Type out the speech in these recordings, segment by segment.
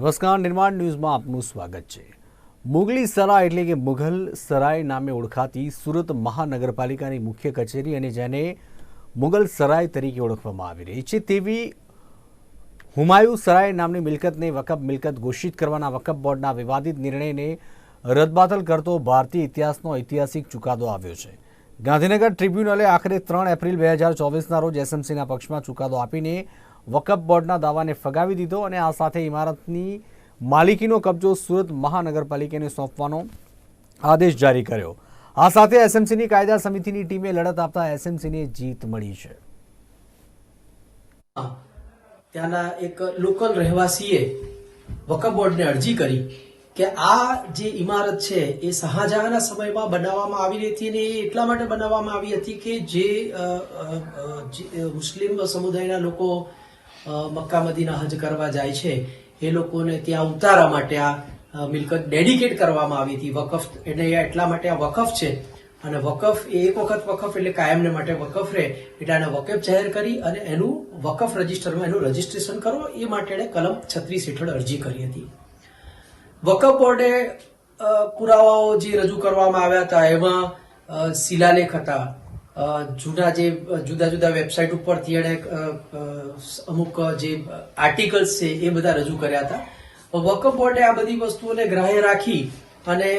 નમસ્કાર, નિર્માણ ન્યૂઝમાં આપનું સ્વાગત છે. મુગલી સરાય એટલે કે મુઘલ સરાય નામે ઓળખાતી સુરત મહાનગરપાલિકાની મુખ્ય કચેરી અને જેને મુગલ સરાય તરીકે ઓળખવામાં આવી રહી છે. તેવી હુમાયુ સરાય નામની મિલકતને વકફ મિલકત ઘોષિત કરવાના વકફ બોર્ડના વિવાદિત નિર્ણયને રદબાતલ કરતો ભારતીય ઇતિહાસનો ઐતિહાસિક ચુકાદો આવ્યો છે. ગાંધીનગર ટ્રિબ્યુનલે આખરે ત્રણ એપ્રિલ બે હજાર ચોવીસના રોજ એસએમસીના પક્ષમાં ચુકાદો આપીને વકફ બોર્ડના દાવાને ફગાવી દીધો અને આ સાથે ઇમારતની માલિકીનો કબજો સુરત મહાનગરપાલિકાને સોંપવાનો આદેશ જારી કર્યો. આ સાથે એસએમસીની કાયદા સમિતિની ટીમે લડત આપતા એસએમસીને જીત મળી છે. ત્યાંના એક લોકલ રહેવાસીએ વકફ બોર્ડને અરજી કરી કે આ જે ઇમારત છે એ શાહજહાંના સમયમાં બનાવવામાં આવી હતી અને એ એટલા માટે બનાવવામાં આવી હતી કે જે મુસ્લિમ સમુદાયના લોકો મક્કા મદીના હજ કરવા જાય છે. એ લોકોને ત્યાં ઉતારા માટે આ મિલકત ડેડિકેટ કરવામાં આવી હતી. વકફ, એટલે એટલા માટે આ વકફ છે. અને વકફ, એ એક વખત વકફ એટલે કાયમને માટે વકફ રહે. એટલે આને વકફ જાહેર કરી અને એનું વકફ રજિસ્ટરમાં એનું રજિસ્ટ્રેશન કરો. એ માટે એણે કલમ છત્રીસ હેઠળ અરજી કરી હતી. વકફ બોર્ડે પુરાવાઓ જે રજૂ કરવામાં આવ્યા હતા, એમાં શિલાલેખ હતા. જૂના જે જુદા જુદા વેબસાઇટ ઉપરથી એણે અમુક જે આર્ટિકલ્સ છે એ બધા રજૂ કર્યા હતા. વકફ બોર્ડે આ બધી વસ્તુઓને ગ્રાહ્ય રાખી અને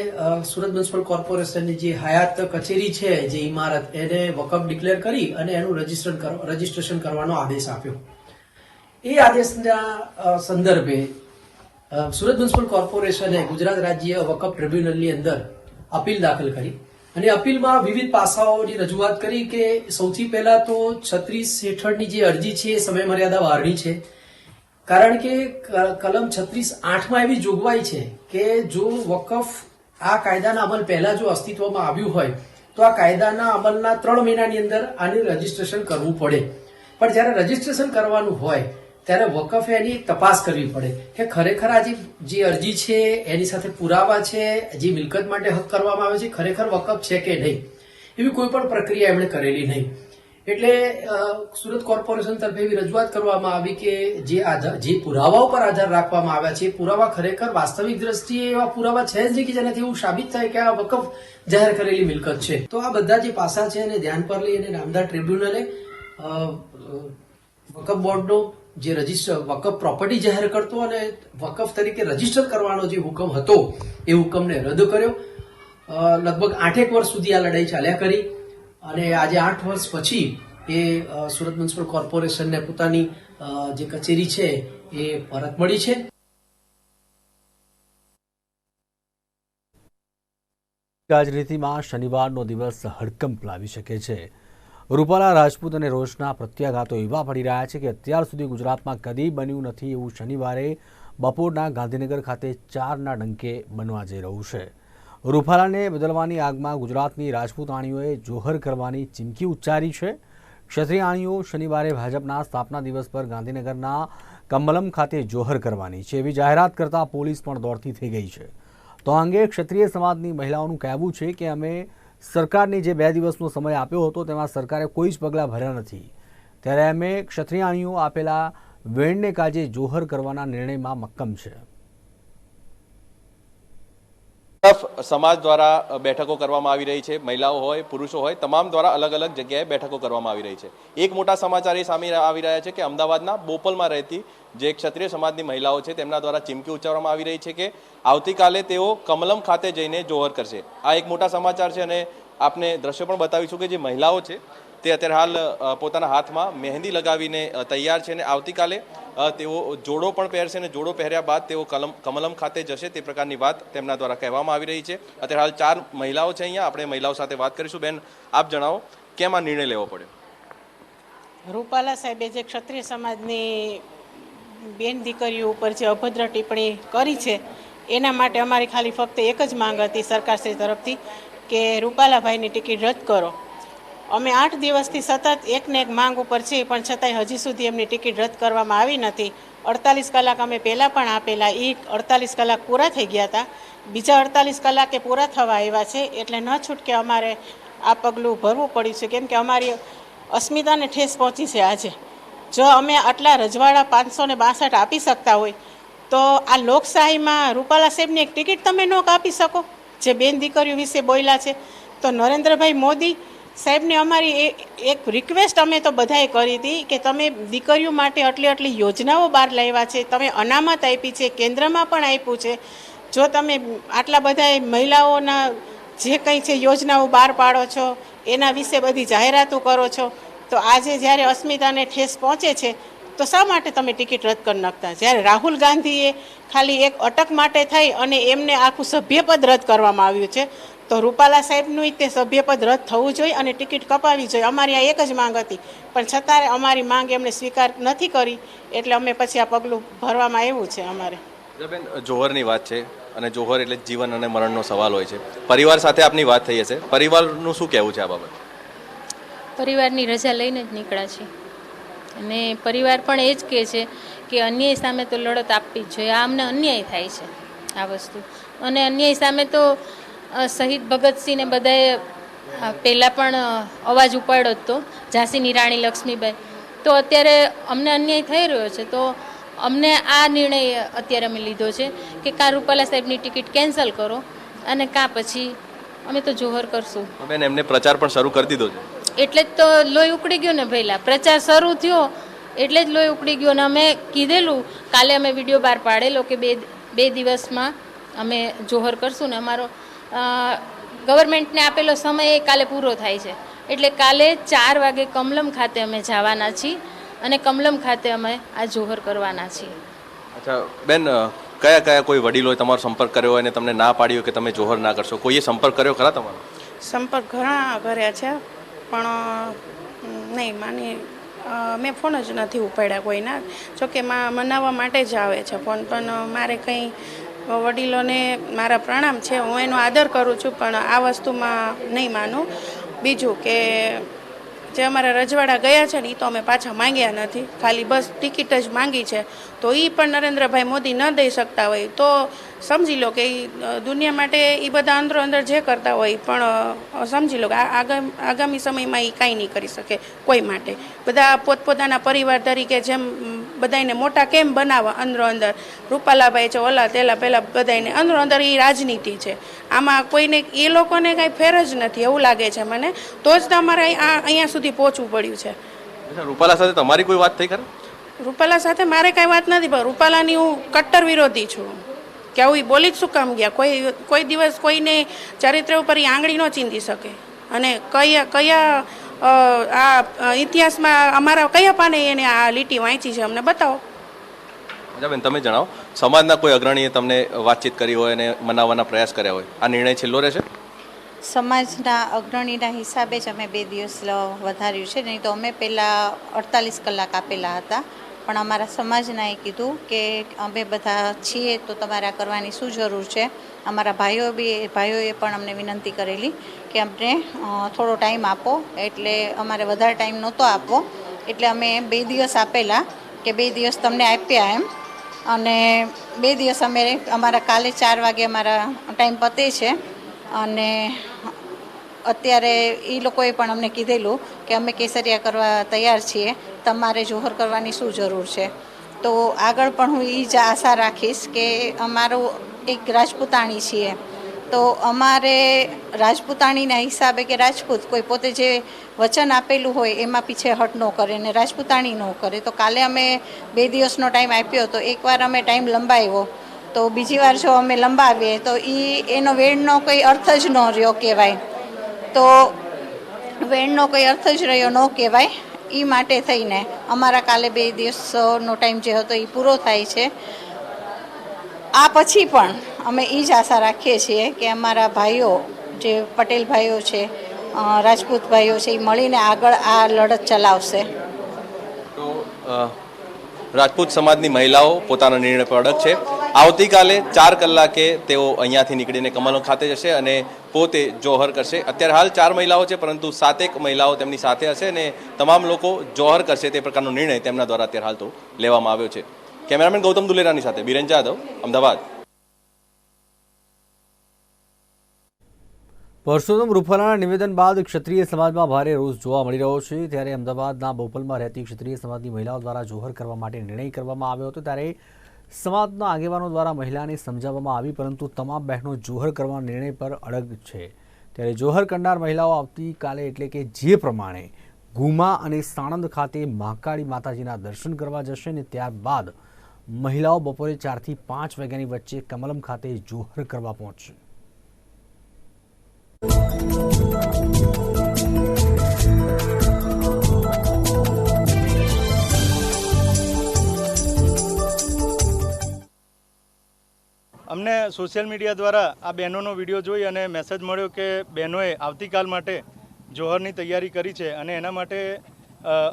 સુરત મ્યુનિસિપલ કોર્પોરેશનની જે હયાત કચેરી છે, જે ઇમારત, એને વકફ ડિક્લેર કરી અને એનું રજીસ્ટ્રેશન રજીસ્ટ્રેશન કરવાનો આદેશ આપ્યો. એ આદેશના સંદર્ભે સુરત મ્યુનિસિપલ કોર્પોરેશને ગુજરાત રાજ્ય વકફ ટ્રિબ્યુનલની અંદર અપીલ દાખલ કરી. અને અપીલમાં વિવિધ પાસાઓની રજૂઆત કરી કે સૌથી પહેલા તો છત્રીસ હેઠળની જે અરજી છે એ સમય મર્યાદા બહારની છે. કારણ કે, કલમ છત્રીસ આઠમાં એવી જોગવાઈ છે કે જો વકફ આ કાયદાના અમલ પહેલા જો અસ્તિત્વમાં આવ્યું હોય, તો આ કાયદાના અમલના ત્રણ મહિનાની અંદર આનું રજીસ્ટ્રેશન કરવું પડે. પણ જ્યારે રજીસ્ટ્રેશન કરવાનું હોય ત્યારે વકફે એની તપાસ કરવી પડે કે ખરેખર આ જે અરજી છે, એની સાથે પુરાવા છે, જે મિલકત માટે હક કરવામાં આવે છે, ખરેખર વકફ છે કે નહીં? એવી કોઈ પણ પ્રક્રિયા એમણે કરેલી નહીં. એટલે સુરત કોર્પોરેશન તરફે એવી રજૂઆત કરવામાં આવી કે જે આધાર જે પુરાવા ઉપર આધાર રાખવામાં આવ્યા છે પુરાવા ખરેખર વાસ્તવિક દ્રષ્ટિએ એવા પુરાવા છે જ નહીં કે જેનાથી એવું સાબિત થાય કે આ વકફ જાહેર કરેલી મિલકત છે. તો આ બધા જે પાસા છે એને ધ્યાન પર લઈ અને નામદાર ટ્રિબ્યુનલે વકફ બોર્ડનો જે રજિસ્ટર વકફ પ્રોપર્ટી જાહેર કરતો અને વકફ તરીકે રજિસ્ટર કરવાનો જે હુકમ હતો, એ હુકમને રદ કર્યો. લગભગ આઠેક વર્ષ સુધી આ લડાઈ ચાલ્યા કરી અને આજે આઠ વર્ષ પછી એ સુરત મ્યુનિસિપલ કોર્પોરેશનને પોતાની જે કચેરી છે એ પરત મળી છે. રાજનીતિમાં શનિવારનો દિવસ હડકંપ લાવી શકે છે. રૂપાલા રાજપૂત અને રોષના પ્રત્યાઘાતો એવા પડી રહ્યા છે કે અત્યાર સુધી ગુજરાતમાં કદી બન્યું નથી એવું શનિવારે બપોરના ગાંધીનગર ખાતે ચારના ડંકે બનવા જઈ રહ્યું છે. રૂપાલાને બદલવાની આગમાં ગુજરાતની રાજપૂતાણીઓએ જોહર કરવાની ચીમકી ઉચ્ચારી છે. ક્ષત્રિયાણીઓ શનિવારે ભાજપના સ્થાપના દિવસ પર ગાંધીનગરના કમલમ ખાતે જોહર કરવાની છે. એવી જાહેરાત કરતા પોલીસ પણ દોડતી થઈ ગઈ છે. તો આ અંગે ક્ષત્રિય સમાજની મહિલાઓનું કહેવું છે કે અમે સરકારને જે બે દિવસનો સમય આપ્યો હતો, તેમાં સરકારે કોઈ જ પગલાં ભર્યા નથી. ત્યારે અમે ક્ષત્રિયાણીઓ આપેલા વેણને કાજે જોહર કરવાના નિર્ણયમાં મક્કમ છે. તરફ સમાજ દ્વારા બેઠકો કરવામાં આવી રહી છે. મહિલાઓ હોય, પુરુષો હોય, તમામ દ્વારા અલગ અલગ જગ્યાએ બેઠકો કરવામાં આવી રહી છે. એક મોટા સમાચાર એ સામે આવી રહ્યા છે કે અમદાવાદના બોપલમાં રહેતી જે ક્ષત્રિય સમાજની મહિલાઓ છે, તેમના દ્વારા ચીમકી ઉચ્ચારવામાં આવી રહી છે કે આવતીકાલે તેઓ કમલમ ખાતે જઈને જોહર કરશે. આ એક મોટા સમાચાર છે અને આપને દ્રશ્ય પણ બતાવીશું કે જે મહિલાઓ છે તે અત્યારે હાલ પોતાના હાથમાં મહેંદી લગાવીને તૈયાર છે અને આવતીકાલે તેઓ જોડો પણ પહેરશે અને જોડો પહેર્યા બાદ તેઓ કલમ, કમલમ ખાતે જશે તે પ્રકારની વાત તેમના દ્વારા કહેવામાં આવી રહી છે. અત્યારે હાલ ચાર મહિલાઓ છે અહીંયા. આપણે મહિલાઓ સાથે વાત કરીશું. બેન, આપ જણાવો, કેમ આ નિર્ણય લેવો પડ્યો? રૂપાલા સાહેબે જે ક્ષત્રિય સમાજની બેન દીકરીઓ ઉપર જે અભદ્ર ટિપ્પણી કરી છે, એના માટે અમારી ખાલી ફક્ત એક જ માંગ હતી સરકારશ્રી તરફથી, કે રૂપાલાભાઈની ટિકિટ રદ કરો. અમે આઠ દિવસથી સતત એકને એક માંગ ઉપર છીએ, પણ છતાંય હજી સુધી એમની ટિકિટ રદ કરવામાં આવી નથી. અડતાલીસ કલાક અમે પહેલાં પણ આપેલા એ અડતાલીસ કલાક પૂરા થઈ ગયા હતા. બીજા અડતાલીસ કલાકે પૂરા થવા આવ્યા છે, એટલે ન છૂટકે અમારે આ પગલું ભરવું પડ્યું છે. કેમ કે અમારી અસ્મિતાને ઠેસ પહોંચી છે આજે. જો અમે આટલા રજવાડા પાંચસો ને બાસઠ આપી શકતા હોય, તો આ લોકશાહીમાં રૂપાલા સાહેબની એક ટિકિટ તમે ન કાપી શકો. જે બેન દીકરીઓ વિશે બોલ્યા છે, તો નરેન્દ્રભાઈ મોદી સાહેબને અમારી એ- એક રિક્વેસ્ટ અમે તો બધાએ કરી હતી કે તમે દીકરીઓ માટે આટલી આટલી યોજનાઓ બહાર લાવ્યા છે, તમે અનામત આપી છે, કેન્દ્રમાં પણ આપ્યું છે. જો તમે આટલા બધા મહિલાઓના જે કંઈ છે યોજનાઓ બહાર પાડો છો, એના વિશે બધી જાહેરાતો કરો છો, તો આજે જ્યારે અસ્મિતાને ઠેસ પહોંચે છે, તો શા માટે તમે ટિકિટ રદ કરી નાખતા? જ્યારે રાહુલ ગાંધીએ ખાલી એક અટક માટે થઈ અને એમને આખું સભ્યપદ રદ કરવામાં આવ્યું છે તો રૂપાલા સાહેબનું તે સભ્યપદ રદ થવું જોઈએ અને ટિકિટ કપાવી જોઈએ. અમારી આ એક જ માંગ હતી. પણ છતાં અમારી માંગ એમણે સ્વીકાર નથી કરી. એટલે અમે પછી આ પગલું ભરવામાં આવ્યું છે અમારે. બેન જોહરની વાત છે અને જોહર એટલે જીવન અને મરણનો સવાલ હોય છે. પરિવાર સાથે આપની વાત થઈ હશે. પરિવારનું શું કહેવું છે આ બાબત? પરિવારની રજા લઈને જ નીકળ્યા છે અને પરિવાર પણ એ જ કહે છે કે અન્યાય સામે તો લડત આપવી જ જોઈએ. આ અમને અન્યાય થાય છે આ વસ્તુ. અને અન્યાય સામે તો શહીદ ભગતસિંહને બધાએ પહેલાં પણ અવાજ ઉપાડ્યો જ તો ઝાંસીની રાણી લક્ષ્મીબાઈ. તો અત્યારે અમને અન્યાય થઈ રહ્યો છે. તો અમને આ નિર્ણય અત્યારે અમે લીધો છે કે કાં રૂપાલા સાહેબની ટિકિટ કેન્સલ કરો અને કાં પછી અમે તો જોહર કરશું. બેન એમને પ્રચાર પણ શરૂ કરી દીધો છે. એટલે જ તો લોહી ઉકળી ગયું ને પહેલા પ્રચાર શરૂ થયો એટલે જ લોહી ઉકળી ગયો ને અમે કીધેલું કાલે અમે વીડિયો બહાર પાડેલો કે બે બે દિવસમાં અમે જોહર કરશું ને અમારો ગવર્મેન્ટને આપેલો સમય એ કાલે પૂરો થાય છે. એટલે કાલે ચાર વાગે કમલમ ખાતે અમે જવાના છીએ અને કમલમ ખાતે અમે આ જોહર કરવાના છીએ. અચ્છા બેન કયા કયા કોઈ વડીલોએ તમારો સંપર્ક કર્યો હોય અને તમને ના પાડ્યો કે તમે જોહર ના કરશો? કોઈએ સંપર્ક કર્યો ખરા તમારો? સંપર્ક ઘણા કર્યા છે પણ નહીં માની મેં ફોન જ નથી ઉપાડ્યા કોઈના. જોકે મા મનાવવા માટે જ આવે છે ફોન પણ મારે કંઈ વડીલોને મારા પ્રણામ છે, હું એનો આદર કરું છું, પણ આ વસ્તુમાં નહીં માનું. બીજું કે જે અમારા રજવાડા ગયા છે ને એ તો અમે પાછા માંગ્યા નથી. ખાલી બસ ટિકિટ જ માંગી છે. તો એ પણ નરેન્દ્રભાઈ મોદી ન દઈ શકતા હોય. તો સમજી લો કે દુનિયા માટે એ બધા અંદરો અંદર જે કરતા હોય, પણ સમજી લો કે આગામી સમયમાં એ કાંઈ નહીં કરી શકે કોઈ માટે. બધા પોતપોતાના પરિવાર તરીકે જેમ બધાને મોટા કેમ બનાવવા અંદરો અંદર? રૂપાલાભાઈ છે ઓલા તેલા પહેલાં બધાયને. અંદરો અંદર એ રાજનીતિ છે. આમાં કોઈને એ લોકોને કાંઈ ફેર જ નથી એવું લાગે છે મને. તો જ તમારે આ અહીંયા સુધી પહોંચવું પડ્યું છે. રૂપાલા સાથે તમારી કોઈ વાત થઈ ખરે? રૂપાલા સાથે મારે કાંઈ વાત નથી પણ રૂપાલાની હું કટ્ટર વિરોધી છું. કે આવું બોલી જ શું કામ ગયા? કોઈ કોઈ દિવસ કોઈને ચારિત્ર ઉપર એ આંગળી ન ચીંધી શકે. અને કયા કયા આ ઇતિહાસમાં અમારા કયા પાને એને આ લીટી વાંચી છે? અમને બતાવો. અચ્છા બેન તમે જણાવો. સમાજના કોઈ અગ્રણીએ તમને વાતચીત કરી હોય અને મનાવવાના પ્રયાસ કર્યા હોય? આ નિર્ણય છેલ્લો રહેશે? સમાજના અગ્રણીના હિસાબે જ અમે બે દિવસ વધાર્યું છે. નહીં તો અમે પહેલાં અડતાલીસ કલાક આપેલા હતા. પણ અમારા સમાજનાએ કીધું કે અમે બધા છીએ તો તમારે આ કરવાની શું જરૂર છે? અમારા ભાઈઓ બી ભાઈઓએ પણ અમને વિનંતી કરેલી કે અમને થોડો ટાઈમ આપો, એટલે અમારે વધારે ટાઈમ નહોતો આપવો. એટલે અમે બે દિવસ આપેલા કે બે દિવસ તમને આપ્યા એમ. અને બે દિવસ અમે અમારા કાલે ચાર વાગે અમારા ટાઈમ પતે છે. અને અત્યારે એ લોકોએ પણ અમને કીધેલું કે અમે કેસરિયા કરવા તૈયાર છીએ. તમારે જોહર કરવાની શું જરૂર છે? તો આગળ પણ હું એ જ આશા રાખીશ કે અમારું એક રાજપૂતાણી છીએ. તો અમારે રાજપૂતાણીના હિસાબે કે રાજપૂત કોઈ પોતે જે વચન આપેલું હોય એમાં પીછે હટ ન કરે ને રાજપૂતાણી ન કરે. તો કાલે અમે બે દિવસનો ટાઈમ આપ્યો તો એકવાર અમે ટાઈમ લંબાવ્યો. તો બીજી વાર જો અમે લંબાવીએ તો એ એનો વેણનો કોઈ અર્થ જ ન રહ્યો કહેવાય. તો વેણનો કોઈ અર્થ જ રહ્યો ન કહેવાય. એ માટે થઈને અમારા કાલે બે દિવસનો ટાઈમ જે હતો એ પૂરો થાય છે. આ પછી પણ અમે એ જ આશા રાખીએ છીએ કે અમારા ભાઈઓ, જે પટેલ ભાઈઓ છે રાજપૂત ભાઈઓ છે એ મળીને આગળ આ લડત ચલાવશે. તો રાજપૂત સમાજની મહિલાઓ પોતાનો નિર્ણય પર છે. આવતીકાલે ચાર કલાકે તેઓ અહીંયાથી નીકળીને કમલમ ખાતે જશે અને પોતે જોહર કરશે. અત્યારે હાલ ચાર મહિલાઓ છે, પરંતુ સાતેક મહિલાઓ તેમની સાથે હશે અને તમામ લોકો જોહર કરશે તે પ્રકારનો નિર્ણય તેમના દ્વારા અત્યારે હાલ તો લેવામાં આવ્યો છે. કેમેરામેન ગૌતમ દુલેરાની સાથે. બિરેન જાદવ અમદાવાદ પરસોત્તમ રૂપાલાના નિવેદન બાદ ક્ષત્રિય સમાજમાં ભારે રોષ જોવા મળી રહ્યો છે. ત્યારે અમદાવાદના બોપલમાં રહેતી ક્ષત્રિય સમાજની મહિલાઓ દ્વારા જોહર કરવા માટે નિર્ણય કરવામાં આવ્યો હતો. ત્યારે સમાજના આગેવાનો દ્વારા મહિલાને સમજાવવામાં આવી, પરંતુ તમામ બહેનો જોહર કરવા નિર્ણય પર અડગ છે. ત્યારે જોહર કરનાર મહિલાઓ આવતીકાલે એટલે કે જે પ્રમાણે ગુમા અને સાણંદ ખાતે મહાકાળી માતાજીના દર્શન કરવા જશે ને ત્યારબાદ મહિલાઓ બપોરે ચારથી પાંચ વાગ્યાની વચ્ચે કમલમ ખાતે જોહર કરવા પહોંચશે. અમને સોશિયલ મીડિયા દ્વારા આ બહેનોનો વીડિયો જોઈ અને મેસેજ મળ્યો કે બહેનોએ આવતીકાલ માટે જોહરની તૈયારી કરી છે અને એના માટે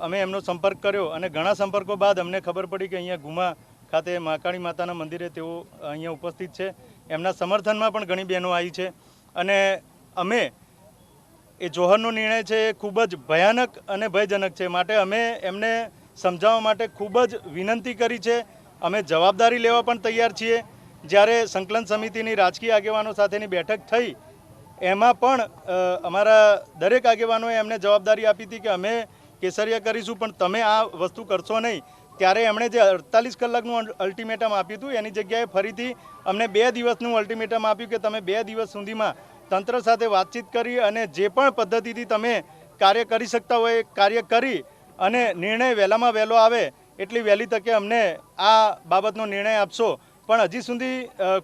અમે એમનો સંપર્ક કર્યો અને ઘણા સંપર્કો બાદ અમને ખબર પડી કે અહીંયા ગુમા ખાતે મહાકાળી માતાના મંદિરે તેઓ અહીંયા ઉપસ્થિત છે. એમના સમર્થનમાં પણ ઘણી બહેનો આવી છે. અને અમે એ જોહરનો નિર્ણય છે એ ખૂબ જ ભયાનક અને ભયજનક છે. માટે અમે એમને સમજાવવા માટે ખૂબ જ વિનંતી કરી છે. અમે જવાબદારી લેવા પણ તૈયાર છીએ. જ્યારે સંકલન સમિતિની રાજકીય આગેવાનો સાથેની બેઠક થઈ, એમાં પણ અમારા દરેક આગેવાનોએ એમને જવાબદારી આપી હતી કે અમે કેસરિયા કરીશું, પણ તમે આ વસ્તુ કરશો નહીં. ત્યારે એમણે જે અડતાલીસ કલાકનું અલ્ટિમેટમ આપ્યું હતું, એની જગ્યાએ ફરીથી અમને બે દિવસનું અલ્ટિમેટમ આપ્યું કે તમે બે દિવસ સુધીમાં તંત્ર સાથે વાતચીત કરી અને જે પણ પદ્ધતિથી તમે કાર્ય કરી શકતા હોય, કાર્ય કરી અને નિર્ણય વહેલામાં વહેલો આવે એટલી વહેલી તકે અમને આ બાબતનો નિર્ણય આપશો. પણ હજી સુધી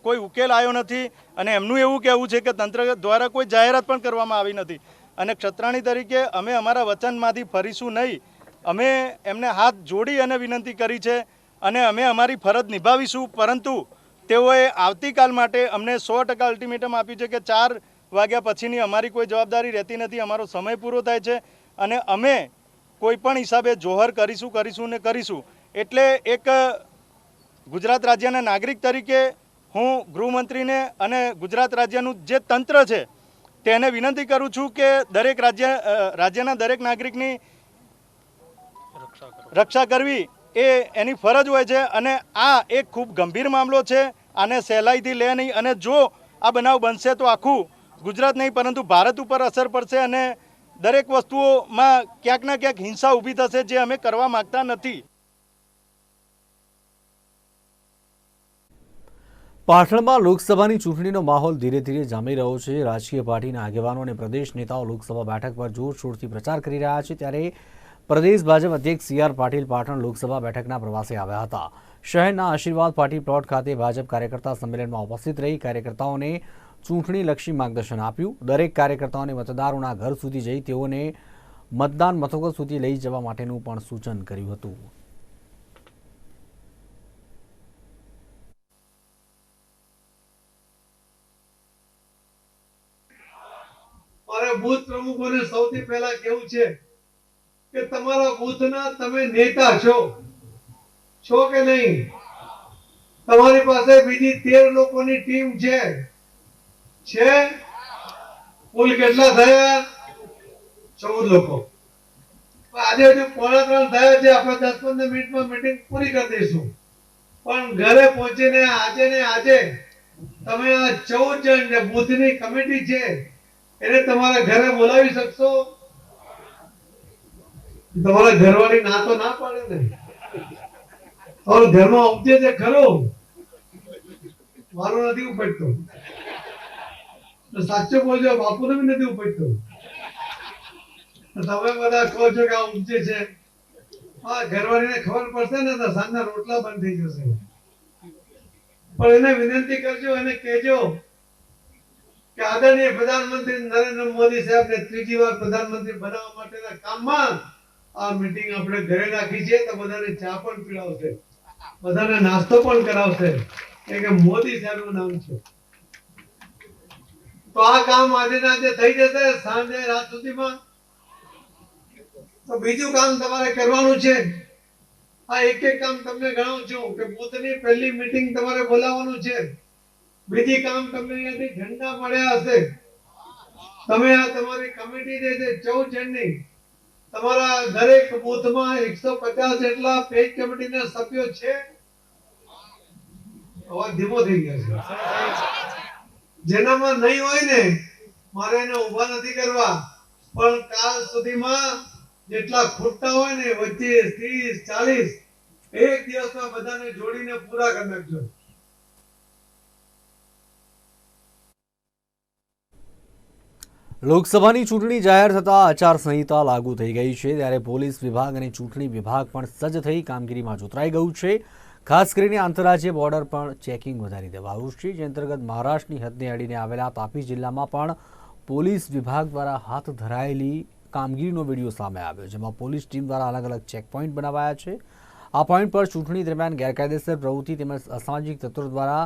કોઈ ઉકેલ આવ્યો નથી અને એમનું એવું કહેવું છે કે તંત્ર દ્વારા કોઈ જાહેરાત પણ કરવામાં આવી નથી. અને ક્ષત્રાણી તરીકે અમે અમારા વચનમાંથી ફરીશું નહીં. અમે એમને હાથ જોડી અને વિનંતી કરી છે અને અમે અમારી ફરજ નિભાવીશું, પરંતુ તેઓએ આવતીકાલ માટે અમને સો ટકા અલ્ટિમેટમ આપ્યું છે કે ચાર વાગ્યા પછીની અમારી કોઈ જવાબદારી રહેતી નથી, અમારો સમય પૂરો થાય છે અને અમે કોઈ પણ હિસાબે જોહર કરીશું કરીશું ને કરીશું. એટલે એક ગુજરાત રાજ્યના નાગરિક તરીકે હું ગૃહમંત્રીને અને ગુજરાત રાજ્યનું જે તંત્ર છે, તેને વિનંતી કરું છું કે દરેક રાજ્ય રાજ્યના દરેક નાગરિકની રક્ષા કરવી એ એની ફરજ હોય છે અને આ એક ખૂબ ગંભીર મામલો છે. આને સહેલાઈથી લે નહીં અને જો આ બનાવ બનશે તો આખું ગુજરાત નહીં પરંતુ ભારત ઉપર અસર પડશે અને દરેક વસ્તુઓમાં ક્યાંક ના ક્યાંક હિંસા ઊભી થશે જે અમે કરવા માગતા નથી. પાટણમાં લોકસભાની ચૂંટણીનો માહોલ ધીરે ધીરે જામી રહ્યો છે. રાજકીય પાર્ટીના આગેવાનો અને પ્રદેશ નેતાઓ લોકસભા બેઠક પર જોરશોરથી પ્રચાર કરી રહ્યા છે. ત્યારે પ્રદેશ ભાજપ અધ્યક્ષ સી આર પાટીલ પાટણ લોકસભા બેઠકના પ્રવાસે આવ્યા હતા. શહેરના આશીર્વાદ પાર્ટી પ્લોટ ખાતે ભાજપ કાર્યકર્તા સંમેલનમાં ઉપસ્થિત રહી કાર્યકર્તાઓને ચૂંટણીલક્ષી માર્ગદર્શન આપ્યું. દરેક કાર્યકર્તાઓને મતદારોના ઘર સુધી જઈ તેઓને મતદાન મથકો સુધી લઈ જવા માટેનું પણ સૂચન કર્યું હતું. મારે બૂથ પ્રમુખોને સૌથી પહેલા કેવું છે? કે તમારા બૂથના તમે નેતા છો. છો કે નહીં? તમારી પાસે બીજી તેર લોકોની ટીમ છે. છે? કુલ કેટલા થયા? ચૌદ લોકો. આજે હજુ પોણા થયા છે. આપણે દસ પંદર મિનિટમાં મિટિંગ પૂરી કરી દઈશું. પણ ઘરે પહોંચીને આજે ને આજે તમે આ ચૌદ જણ જે બૂથની કમિટી છે, એને તમારા ઘરે બોલાવી શકશો? તમારા ઘરવાળી ના તો ના પાડે ને. તમારા ઘરમાં ઉપજે છે ખરો. મારો નથી ઉપજતો. સાચો બોલજો બાપુને બી નથી ઉપજતો. તમે બધા કહો છો કે આ ઉપજે છે. હા ઘરવાળીને ખબર પડશે ને, તો સાંજના રોટલા બંધ થઈ જશે. પણ એને વિનંતી કરજો, એને કહેજો કે આદરણીય પ્રધાનમંત્રી નરેન્દ્ર મોદી સાહેબને ત્રીજી વાર પ્રધાનમંત્રી બનાવવા માટેના કામમાં આ મીટિંગ આપણે ઘરે રાખી છે તો બધાને ચા પણ પીડાવશે બધાને નાસ્તો પણ કરાવશે. કે મોદી સાહેબનું નામ છે. તો આ કામ આજે ના આજે થઈ જશે સાંજે રાત સુધીમાં. તો બીજું કામ તમારે કરવાનું છે. આ એક એક કામ તમને ગણાવું છું કે બુથની પહેલી મીટિંગ તમારે બોલાવવાનું છે. બીજી કામ તમને અહીંયાથી ઝંડા મળ્યા હશે. તમે આ તમારી કમિટી જે છે ચૌદ જણની તમારા દરેક બૂથમાં એકસો પચાસ જેટલા પેજ કમિટીના સભ્યો છે? ધીમો થઈ ગયો છે. જેનામાં નહીં હોય ને, મારે એને ઊભા નથી કરવા. પણ કાલ સુધીમાં જેટલા ખૂટતા હોય ને, વચ્ચે ત્રીસ, ચાલીસ, એક દિવસમાં બધાને જોડીને પૂરા કરી નાખજો. લોકસભાની ચૂંટણી જાહેર થતાં આચારસંહિતા લાગુ થઈ ગઈ છે. ત્યારે પોલીસ વિભાગ અને ચૂંટણી વિભાગ પણ સજ્જ થઈ કામગીરીમાં જોતરાઈ ગયું છે. ખાસ કરીને આંતરરાજ્ય બોર્ડર પર ચેકિંગ વધારી દેવાયું છે. જે અંતર્ગત મહારાષ્ટ્રની હદને અડીને આવેલા તાપી જિલ્લામાં પણ પોલીસ વિભાગ દ્વારા હાથ ધરાયેલી કામગીરીનો વીડિયો સામે આવ્યો, જેમાં પોલીસ ટીમ દ્વારા અલગ અલગ ચેકપોઇન્ટ બનાવાયા છે. આ પોઈન્ટ પર ચૂંટણી દરમિયાન ગેરકાયદેસર પ્રવૃત્તિ તેમજ અસામાજિક તત્વો દ્વારા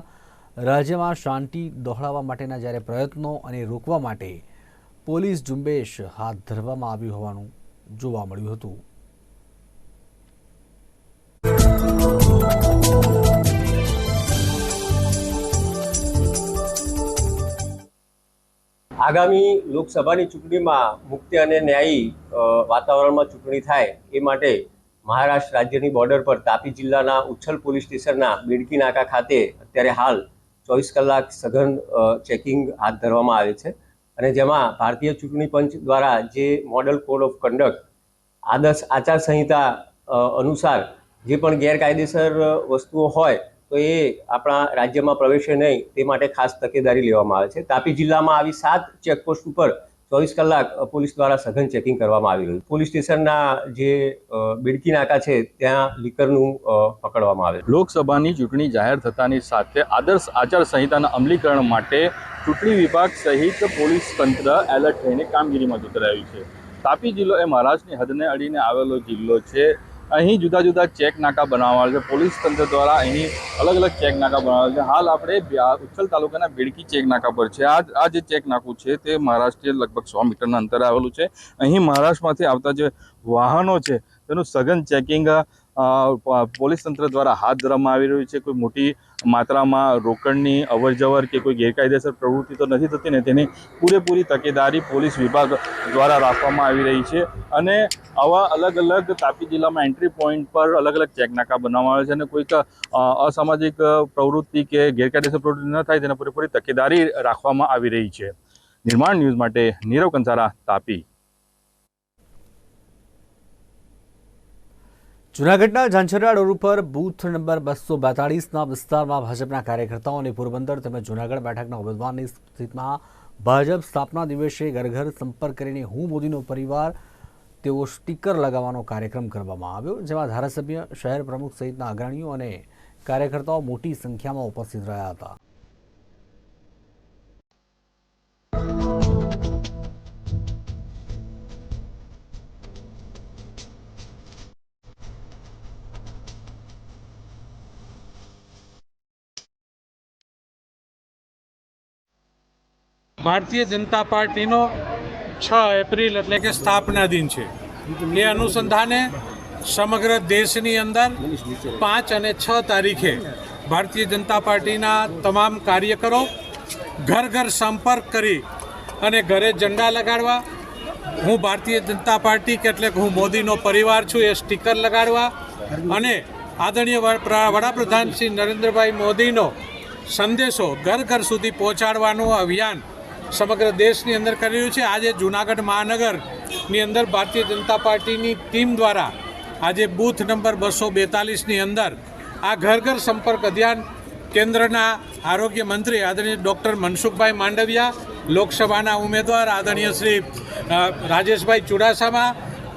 રાજ્યમાં શાંતિ દોહડાવવા માટેના જ્યારે પ્રયત્નો અને રોકવા માટે પોલીસ ઝુંબેશ હાથ ધરવામાં આવ્યું હોવાનું જોવા મળ્યું હતું. આગામી લોકસભાની ચૂંટણીમાં મુક્ત અને ન્યાયી વાતાવરણમાં ચૂંટણી થાય એ માટે મહારાષ્ટ્ર રાજ્યની બોર્ડર પર તાપી જિલ્લાના ઉચ્છલ પોલીસ સ્ટેશનના બેડકી નાકા ખાતે અત્યારે હાલ ચોવીસ કલાક સઘન ચેકિંગ હાથ ધરવામાં આવે છે. અને જેમાં ભારતીય ચૂંટણી પંચ દ્વારા જે મોડલ કોડ ઓફ કન્ડક્ટ આદર્શ આચારસંહિતા અનુસાર જે પણ ગેરકાયદેસર વસ્તુઓ હોય, તો એ આપણા રાજ્યમાં પ્રવેશે નહીં, તે માટે ખાસ તકેદારી લેવામાં આવે છે. તાપી જિલ્લામાં આવી સાત ચેકપોસ્ટ ઉપર ચોવીસ કલાક પોલીસ દ્વારા સઘન ચેકિંગ કરવામાં આવી રહ્યું. પોલીસ સ્ટેશનના જે બિડકી નાકા છે, ત્યાં લીકરનું પકડવામાં આવે લોકસભાની ચૂંટણી જાહેર થતાની સાથે આદર્શ આચારસંહિતાના અમલીકરણ માટે ચૂંટણી વિભાગ સહિત પોલીસ તંત્ર એલર્ટ થઈને કામગીરીમાં જોતરાયું છે તાપી જિલ્લો એ મહારાષ્ટ્રની હદને અડીને આવેલો જિલ્લો છે અહીં જુદા જુદા ચેક નાકા બનાવવામાં આવે છે. પોલીસ તંત્ર દ્વારા અહીં અલગ અલગ ચેક નાકા બનાવે છે. હાલ આપણે ઉચ્છલ તાલુકાના બેડકી ચેક નાકા પર છે. આ આ જે ચેક નાકું છે તે મહારાષ્ટ્રીય લગભગ સો મીટરના અંતરે આવેલું છે. અહીં મહારાષ્ટ્રમાંથી આવતા જે વાહનો છે તેનું સઘન ચેકિંગ પોલીસ તંત્ર દ્વારા હાથ ધરવામાં આવી રહ્યું છે. કોઈ મોટી માત્રામાં રોકડની અવર જવર કે કોઈ ગેરકાયદેસર પ્રવૃત્તિ તો નથી થતી ને તેની પૂરેપૂરી તકેદારી પોલીસ વિભાગ દ્વારા રાખવામાં આવી રહી છે. અને આવા અલગ અલગ તાપી જિલ્લામાં એન્ટ્રી પોઈન્ટ પર અલગ અલગ ચેકનાકા બનાવવામાં આવે છે અને કોઈક અસામાજિક પ્રવૃત્તિ કે ગેરકાયદેસર પ્રવૃત્તિ ન થાય તેના પૂરેપૂરી તકેદારી રાખવામાં આવી રહી છે. નિર્માણ ન્યૂઝ માટે નીરવ કંસારા, તાપી. જૂનાગઢના ઝાંછરા રોડ ઉપર બૂથ નંબર બસો બેતાળીસના વિસ્તારમાં ભાજપના કાર્યકર્તાઓ અને પોરબંદર તેમજ જૂનાગઢ બેઠકના ઉમેદવારની સ્થિતિમાં ભાજપ સ્થાપના દિવસે ઘર ઘર સંપર્ક કરીને હું મોદીનો પરિવાર, તેઓ સ્ટીકર લગાવવાનો કાર્યક્રમ કરવામાં આવ્યો, જેમાં ધારાસભ્ય, શહેર પ્રમુખ સહિતના અગ્રણીઓ અને કાર્યકર્તાઓ મોટી સંખ્યામાં ઉપસ્થિત રહ્યા હતા. ભારતીય જનતા પાર્ટીનો છ એપ્રિલ એટલે કે સ્થાપના દિન છે. એ અનુસંધાને સમગ્ર દેશની અંદર પાંચ અને છ તારીખે ભારતીય જનતા પાર્ટીના તમામ કાર્યકરો ઘર ઘર સંપર્ક કરી અને ઘરે ઝંડા લગાડવા, હું ભારતીય જનતા પાર્ટી કે એટલે હું મોદીનો પરિવાર છું એ સ્ટીકર લગાડવા અને આદરણીય વડા- વડાપ્રધાન શ્રી નરેન્દ્રભાઈ મોદીનો સંદેશો ઘર ઘર સુધી પહોંચાડવાનું અભિયાન સમગ્ર દેશની અંદર કરી રહ્યું છે. આજે જૂનાગઢ મહાનગરની અંદર ભારતીય જનતા પાર્ટીની ટીમ દ્વારા આજે બૂથ નંબર બસો બેતાલીસની અંદર આ ઘર ઘર સંપર્ક અભિયાન કેન્દ્રના આરોગ્ય મંત્રી આદરણીય ડૉક્ટર મનસુખભાઈ માંડવિયા, લોકસભાના ઉમેદવાર આદરણીય શ્રી રાજેશભાઈ ચુડાસામા,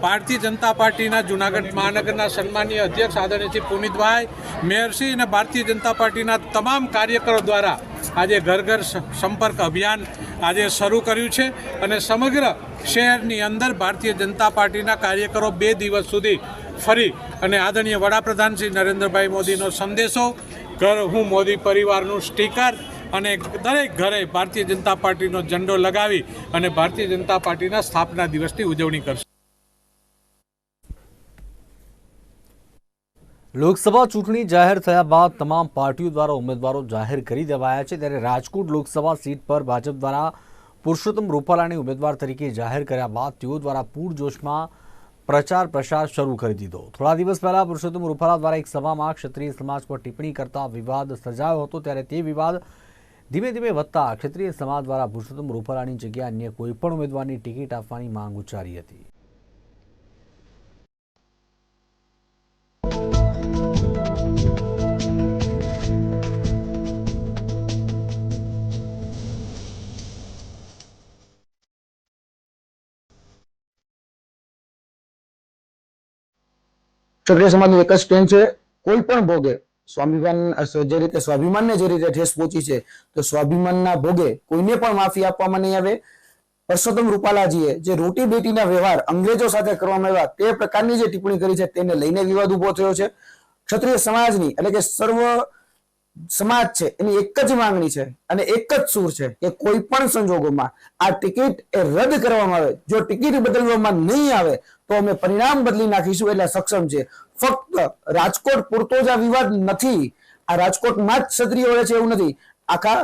ભારતીય જનતા પાર્ટીના જૂનાગઢ મહાનગરના સન્માનીય અધ્યક્ષ આદરણીય શ્રી પુનિતભાઈ મેયરસિંહ અને ભારતીય જનતા પાર્ટીના તમામ કાર્યકરો દ્વારા આજે ઘર ઘર સંપર્ક અભિયાન આજે શરૂ કર્યું છે અને સમગ્ર શહેરની અંદર ભારતીય જનતા પાર્ટીના કાર્યકરો બે દિવસ સુધી ફરી અને આદરણીય વડાપ્રધાન શ્રી નરેન્દ્રભાઈ મોદીનો સંદેશો, ઘર હું મોદી પરિવારનું સ્ટીકર અને દરેક ઘરે ભારતીય જનતા પાર્ટીનો ઝંડો લગાવી અને ભારતીય જનતા પાર્ટીના સ્થાપના દિવસની ઉજવણી કરશે. લોકસભા ચૂંટણી જાહેર થયા બાદ તમામ પાર્ટીઓ દ્વારા ઉમેદવારો જાહેર કરી દેવાયા છે. ત્યારે રાજકોટ લોકસભા સીટ પર ભાજપ દ્વારા પુરુષોત્તમ રૂપાલાને ઉમેદવાર તરીકે જાહેર કર્યા બાદ તેઓ દ્વારા પૂરજોશમાં પ્રચાર પ્રસાર શરૂ કરી દીધો. થોડા દિવસ પહેલા પુરુષોત્તમ રૂપાલા દ્વારા એક સભામાં ક્ષત્રિય સમાજ પર ટિપ્પણી કરતા વિવાદ સર્જાયો હતો. ત્યારે તે વિવાદ ધીમે ધીમે વધતા ક્ષત્રિય સમાજ દ્વારા પુરુષોત્તમ રૂપાલાની જગ્યાએ અન્ય કોઈપણ ઉમેદવારની ટિકિટ આપવાની માંગ ઉચ્ચારી હતી. ક્ષત્રિય સમાજનું એક જ સ્ટેન્ડ છે. કોઈ પણ ભોગે, સ્વાભિમાન જે રીતે સ્વાભિમાનને જે રીતે ઠેસ પહોંચી છે, તો સ્વાભિમાનના ભોગે કોઈને પણ માફી આપવામાં નહીં આવે. પરસોત્તમ રૂપાલાજીએ જે રોટી બેટીના વ્યવહાર અંગ્રેજો સાથે કરવામાં આવ્યા તે પ્રકારની જે ટિપ્પણી કરી છે તેને લઈને વિવાદ ઊભો થયો છે. ક્ષત્રિય સમાજની એટલે કે સર્વ સમાજ છે એની એક જ માંગણી છે અને એક જ સૂર છે કે કોઈ પણ સંજોગોમાં આ ટિકિટ એ રદ કરવામાં આવે. જો ટિકિટ બદલવામાં નહીં આવે તો અમે પરિણામ બદલી નાખીશું એટલે સક્ષમ છે. ફક્ત રાજકોટ પૂરતો જ આ વિવાદ નથી. આ રાજકોટમાં જ ક્ષત્રિયો રહે છે એવું નથી. આખા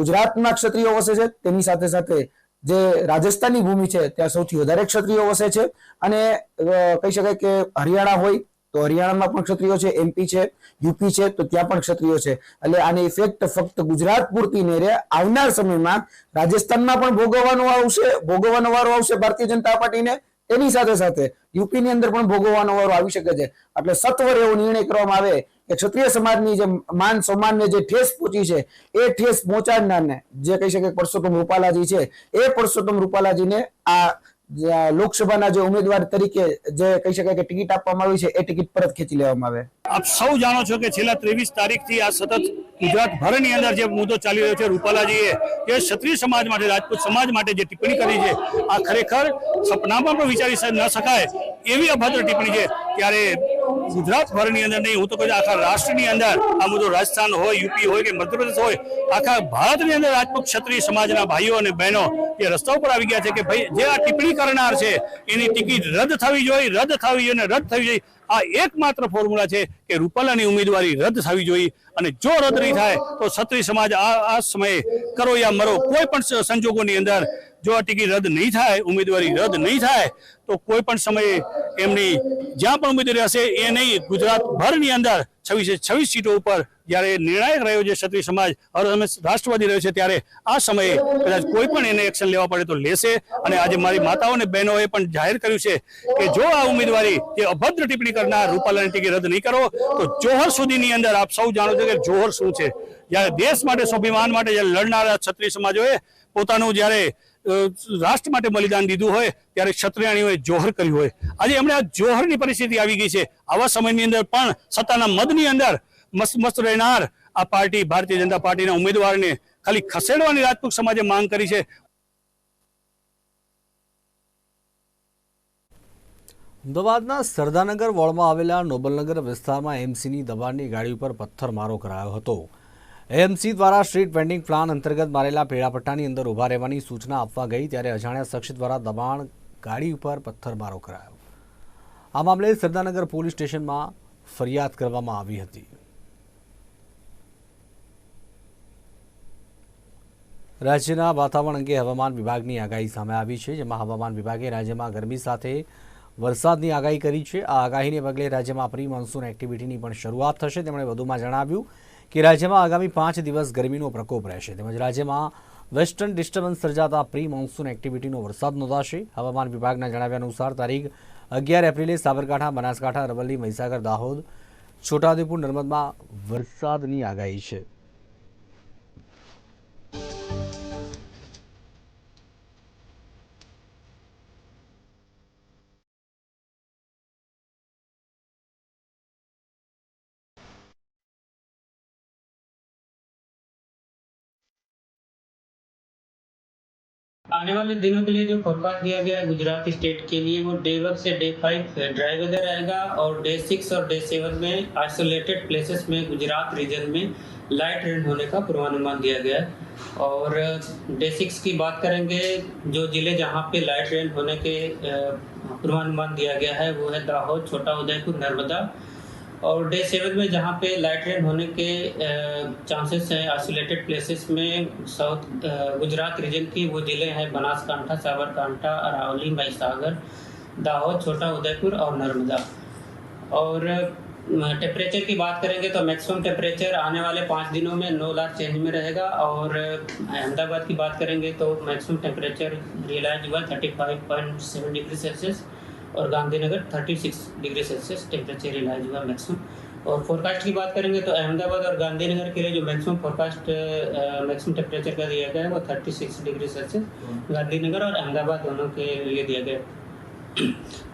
ગુજરાતમાં ક્ષત્રિયો વસે છે. તેની સાથે સાથે જે રાજસ્થાનની ભૂમિ છે, ત્યાં સૌથી વધારે ક્ષત્રિયો વસે છે. અને કહી શકાય કે હરિયાણા હોય, તો હરિયાણામાં પણ ક્ષત્રિયો છે એમપી છે યુપી છે, તો ત્યાં પણ ક્ષત્રિયો છે. એટલે આની ઇફેક્ટ ફક્ત ગુજરાત પૂરતી નહીં રહે આવનાર સમયમાં રાજસ્થાનમાં પણ ભોગવવાનો આવશે, ભોગવવાનો વારો આવશે ભારતીય જનતા પાર્ટીને. એની સાથે સાથે યુપી ની અંદર પણ ભોગવવાનો વારો આવી શકે છે. એટલે સત્વર એવો નિર્ણય કરવામાં આવે કે ક્ષત્રિય સમાજની જે માન સન્માનને જે ઠેસ પહોંચી છે, એ ઠેસ પહોંચાડનારને, જે કહી શકે પરસોત્તમ રૂપાલાજી છે, એ પરસોત્તમ રૂપાલાજીને આ લોકસભાના જે ઉમેદવાર તરીકે જે કહી શકાય કે ટિકિટ આપવામાં આવી છે, એ ટિકિટ પરત ખેંચી લેવામાં આવે. આપ સૌ જાણો છો કે છેલ્લા ત્રેવીસ તારીખથી આ સતત ગુજરાત ભરની અંદર જે મુદ્દો ચાલી રહ્યો છે, રૂપાલાજીએ કે ક્ષત્રિય સમાજ માટે, રાજપૂત સમાજ માટે જે ટિપ્પણી કરી છે, આ ખરેખર સપનામાં પણ વિચારી ન શકાય એવી અભદ્ર ટિપ્પણી છે. ત્યારે ગુજરાત ભરની અંદર નહીં, હું તો કહું આખા રાષ્ટ્રની અંદર આ બધું રાજસ્થાન હોય, યુપી હોય કે મધ્યપ્રદેશ હોય, આખા ભારતની અંદર રાજપૂત ક્ષત્રિય સમાજના ભાઈઓ અને બહેનો એ રસ્તા ઉપર આવી ગયા છે કે ભાઈ, જે આ ટિપ્પણી કરનાર છે, એની ટિકિટ રદ થવી જોઈએ, રદ થવી જોઈએ રદ થવી જોઈએ. આ એકમાત્ર ફોર્મ્યુલા છે કે રૂપાલાની ઉમેદવારી રદ થવી જોઈએ અને જો રદ નહીં થાય, તો ક્ષત્રિય સમાજ આ આ સમયે કરો યા મરો, કોઈ પણ સંજોગોની અંદર જો આ ટિકિટ રદ નહીં થાય, ઉમેદવારી રદ નહીં થાય, તો કોઈ પણ સમયે એમની જ્યાં પણ ઉમેદવારી હશે, એ નહીં. ગુજરાત ભરની અંદર છવ્વીસે છવ્વીસ સીટો ઉપર જ્યારે નિર્ણાયક રહ્યો છે ક્ષત્રિય સમાજ હવે રાષ્ટ્રવાદી રહ્યો છે, ત્યારે આ સમયે કદાચ કોઈ પણ એને એક્શન લેવા પડે તો લેશે. અને આજે મારી માતાઓ અને બહેનોએ પણ જાહેર કર્યું છે કે જો આ ઉમેદવારી એ અભદ્ર ટિપ્પણી કરનાર રૂપાલાની ટિકિટ રદ નહીં કરો, તો જોહર સુધીની અંદર આપ સૌ જાણો છો કે જોહર શું છે. જ્યારે દેશ માટે સ્વાભિમાન માટે જ્યારે લડનારા ક્ષત્રિય સમાજોએ પોતાનું જ્યારે રાષ્ટ્ર માટે બલિદાન દીધું હોય, ત્યારે ક્ષત્રિયાણીઓએ જોહર કર્યું હોય. આજે એમણે આ જોહરની પરિસ્થિતિ આવી ગઈ છે. આવા સમયની અંદર પણ સત્તાના મદની અંદર મસ્ત રહેનાર આ પાર્ટી, ભારતીય જનતા પાર્ટીના ઉમેદવારને ખાલી ખસેડવાની રાજપૂત સમાજે માંગ કરી છે. અમદાવાદના સરદારનગર વોર્ડમાં આવેલા નોબલનગર વિસ્તારમાં એમસીની દબાણની ગાડી ઉપર પથ્થરમારો કરાયો હતો. એએમસી દ્વારા સ્ટ્રીટ વેન્ડિંગ પ્લાન અંતર્ગત મારેલા પેડાપટ્ટાની અંદર ઊભા રહેવાની સૂચના આપવા ગઈ ત્યારે અજાણ્યા શખ્સ દ્વારા દબાણ ગાડી ઉપર પથ્થરમારો કરાયો. આ મામલે સરદારનગર પોલીસ સ્ટેશનમાં ફરિયાદ કરવામાં આવી હતી. રાજ્યના વાતાવરણ અંગે હવામાન વિભાગની આગાહી સામે આવી છે, જેમાં હવામાન વિભાગે રાજ્યમાં ગરમી સાથે વરસાદની આગાહી કરી છે. આ આગાહીને પગલે રાજ્યમાં પ્રી મોન્સૂન એક્ટિવિટીની પણ શરૂઆત થશે, તેમણે વધુમાં જણાવ્યું કે રાજ્યમાં આગામી પાંચ દિવસ ગરમીનો પ્રકોપ રહેશે. તેમજ રાજ્યમાં વેસ્ટર્ન ડિસ્ટર્બન્સ સર્જાતા પ્રી મોન્સૂન એક્ટિવિટીનો વરસાદ નોંધાશે. હવામાન વિભાગના જણાવ્યા અનુસાર તારીખ અગિયાર એપ્રિલે સાબરકાંઠા, બનાસકાંઠા, અરવલ્લી, મહીસાગર, દાહોદ, છોટાઉદેપુર, નર્મદમાં વરસાદની આગાહી છે. आने वाले दिनों के लिए जो फोरकास्ट दिया गया है गुजरात स्टेट के लिए, वो डे वन से डे फाइव ड्राई वेदर रहेगा और डे सिक्स और डे सेवन में आइसोलेटेड प्लेसेस में, गुजरात रीजन में लाइट रेन होने का पूर्वानुमान दिया गया है। और डे सिक्स की बात करेंगे, जो ज़िले जहाँ पे लाइट रेन होने के पूर्वानुमान दिया गया है, वो है दाहोद, छोटा उदयपुर, नर्मदा और डे सेवन में जहाँ पे लाइट रेन होने के चांसेस हैं आइसोलेटेड प्लेसेस में साउथ गुजरात रीजन की वो ज़िले हैं, बनासकांठा, साबरकांठा, अरावली, महिसागर, दाहोद, छोटा उदयपुर और नर्मदा। और टेम्परेचर की बात करेंगे तो मैक्सिमम टेम्परेचर आने वाले पाँच दिनों में नौ लाख चेंज में रहेगा और अहमदाबाद की बात करेंगे तो मैक्सिमम टेम्परेचर रियलाइज़ हुआ thirty five point seven degree Celsius और Gandhinagar 36 degree Celsius temperature realise हुआ मैक्सिमम और फोरकास्ट की बात करेंगे तो अहमदाबाद और गांधीनगर के लिए जो मैक्सिमम फोरकास्ट मैक्सिमम टेम्परेचर का दिया गया है, वो 36 डिग्री सेल्सियस। गांधीनगर और अहमदाबाद दोनों के लिए दिया गया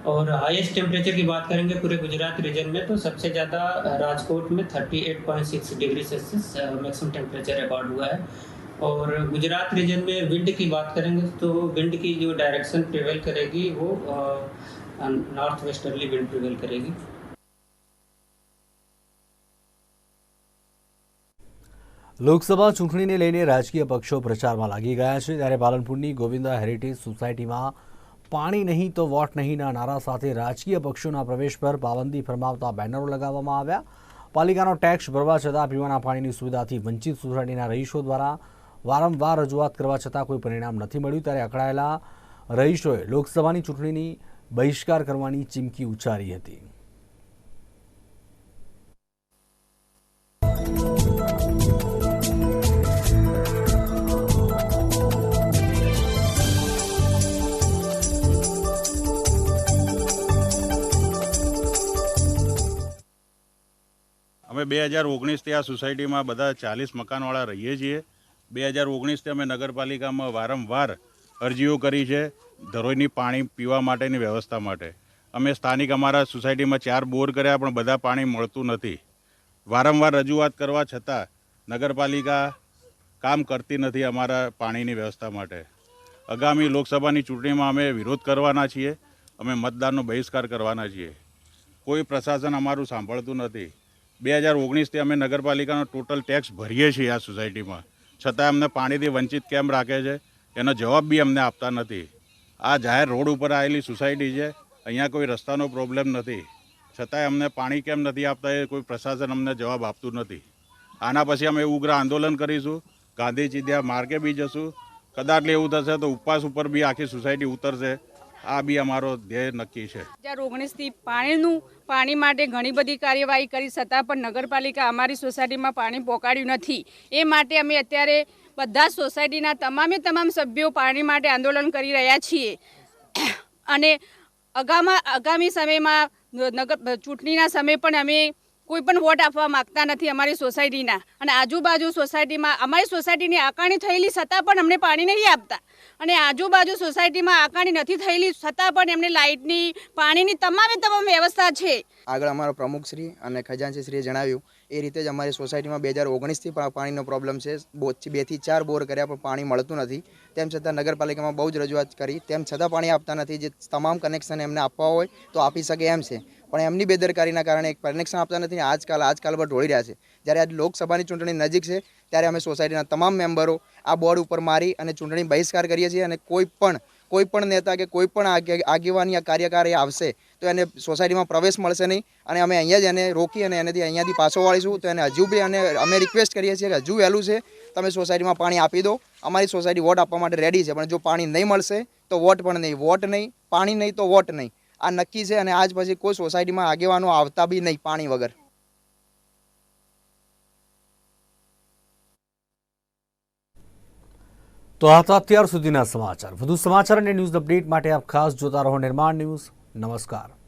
और हाईएस्ट टेम्परेचर की बात करेंगे पूरे गुजरात रीजन में तो सबसे ज़्यादा राजकोट में 38.6 degree Celsius maximum temperature record हुआ है। और गुजरात रीजन में विंड की बात करेंगे तो विंड की जो डायरेक्शन प्रिवेल करेगी वो नॉर्थ वेस्टर्ली विंड प्रिवेल करेगी લોકસભા ચૂંટણીને લઈને રાજકીય પક્ષો પ્રચારમાં લાગી ગયા છે ત્યારે પાલનપુરની ગોવિંદા હેરિટેજ સોસાયટીમાં પાણી નહીં તો વોટ નહીંના નારા સાથે રાજકીય પક્ષોના પ્રવેશ પર પાબંદી ફરમાવતા બેનરો લગાવવામાં આવ્યા પાલિકાનો ટેક્સ ભરવા છતાં પીવાના પાણીની સુવિધાથી વંચિત સોસાયટીના રહીશો દ્વારા વારંવાર રજૂઆત કરવા છતાં કોઈ પરિણામ નથી મળ્યું ત્યારે અકળાયેલા રહીશોએ લોકસભાની ચૂંટણીની બહિષ્કાર કરવાની ચીમકી ઉચ્ચારી હતી. અમે બે હજાર ઓગણીસથી આ સોસાયટીમાં બધા ચાલીસ મકાનવાળા રહીએ છીએ. બે હજાર ઓગણીસથી અમે નગરપાલિકામાં વારંવાર અરજીઓ કરી છે ધરોઈની પાણી પીવા માટેની વ્યવસ્થા માટે. અમે સ્થાનિક અમારા સોસાયટીમાં ચાર બોર કર્યા પણ બધા પાણી મળતું નથી. વારંવાર રજૂઆત કરવા છતાં નગરપાલિકા કામ કરતી નથી અમારા પાણીની વ્યવસ્થા માટે. આગામી લોકસભાની ચૂંટણીમાં અમે વિરોધ કરવાના છીએ. અમે મતદાનનો બહિષ્કાર કરવાના છીએ. કોઈ પ્રશાસન અમારું સાંભળતું નથી. બે હજાર ઓગણીસથી અમે નગરપાલિકાનો ટોટલ ટેક્સ ભરીએ છીએ આ સોસાયટીમાં. છતાં અમને પાણીથી વંચિત કેમ રાખે છે? એનો જવાબ બી અમને આપતા નથી. આ જાહેર રોડ ઉપર આવેલી સોસાયટી છે, અહીંયા કોઈ રસ્તાનો પ્રોબ્લેમ નથી. છતાંય અમને પાણી કેમ નથી આપતા એ કોઈ પ્રશાસન અમને જવાબ આપતું નથી. આના પછી અમે ઉગ્ર આંદોલન કરીશું, ગાંધીજી ત્યાં માર્ગે બી જશું. કદાચ એવું થશે તો ઉપવાસ ઉપર બી આખી સોસાયટી ઉતરશે. આ બી અમારો ધ્યેય નક્કી છે. હજાર ઓગણીસથી પાણીનું, પાણી માટે ઘણી બધી કાર્યવાહી કરી, છતાં પણ નગરપાલિકા અમારી સોસાયટીમાં પાણી પહોંચાડ્યું નથી. એ માટે અમે અત્યારે બધા સોસાયટીના તમામે તમામ સભ્યો પાણી માટે આંદોલન કરી રહ્યા છીએ. અને અગામા આગામી સમયમાં નગર, ચૂંટણીના સમયે પણ અમે કોઈ પણ વોટ આપવા માગતા નથી અમારી સોસાયટીના. અને આજુબાજુ સોસાયટીમાં, અમારી સોસાયટીની આકારણી થયેલી છતાં પણ અમને પાણી નહીં આપતા. અને આજુબાજુ સોસાયટીમાં આકારણી નથી થયેલી છતાં પણ એમને લાઇટની, પાણીની તમામે તમામ વ્યવસ્થા છે. આગળ અમારા પ્રમુખશ્રી અને ખજાનચીશ્રીએ જણાવ્યું એ રીતે જ અમારી સોસાયટીમાં બે હજાર ઓગણીસથી પણ પાણીનો પ્રોબ્લેમ છે. બોથી બેથી ચાર બોર કર્યા પણ પાણી મળતું નથી. તેમ છતાં નગરપાલિકામાં બહુ જ રજૂઆત કરી. તેમ છતાં પાણી આપતા નથી. જે તમામ કનેક્શન એમને આપવા હોય તો આપી શકે એમ છે. પણ એમની બેદરકારીના કારણે કનેક્શન આપતા નથી આજકાલ આજકાલ પર ઢોળી રહ્યા છે. જ્યારે આજ લોકસભાની ચૂંટણી નજીક છે, ત્યારે અમે સોસાયટીના તમામ મેમ્બરો આ બોર્ડ ઉપર મારી અને ચૂંટણી બહિષ્કાર કરીએ છીએ અને કોઈ પણ કોઈ પણ નેતા કે કોઈ પણ આગેવાની કાર્યકારી આવશે તો એને સોસાયટીમાં પ્રવેશ મળશે નહીં. અને અમે અહીંયા જ એને રોકી અને એનેથી અહીંયાથી પાછો વાળીશું. તો એને હજુ બી અને અમે રિક્વેસ્ટ કરીએ છીએ કે હજુ વહેલું છે. તમે સોસાયટીમાં પાણી આપી દો. અમારી સોસાયટી વોટ આપવા માટે રેડી છે. પણ જો પાણી નહીં મળશે, તો વોટ પણ નહીં. વોટ નહીં. પાણી નહીં, તો વોટ નહીં. આ નક્કી છે અને આજ પછી કોઈ સોસાયટીમાં આગેવાનો આવતા બી નહીં પાણી વગર. તો આ હતા અત્યાર સુધીના સમાચાર. વધુ સમાચાર અને ન્યૂઝ અપડેટ માટે આપ ખાસ જોતા રહો નિર્માણ ન્યૂઝ. નમસ્કાર.